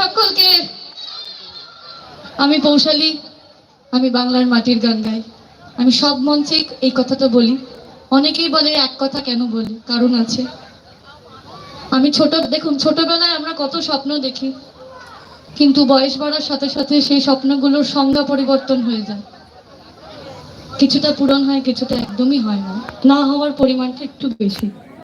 সকলকে। আমি পৌশালী আমি বাংলার মাটির গান গাই। আমি সব মঞ্চে এই কথাটা বলি। অনেকেই বলে এক কথা কেন বলি? কারণ আছে। আমি ছোট, দেখুন, ছোটবেলায় আমরা কত স্বপ্ন দেখি, কিন্তু বয়স বাড়ার সাথে সাথে সেই স্বপ্নগুলোর সংজ্ঞা পরিবর্তন হয়ে যায়। কিছুটা পূরণ হয়, কিছুটা একদমই হয় না। না হওয়ার পরিমাণটা একটু বেশি।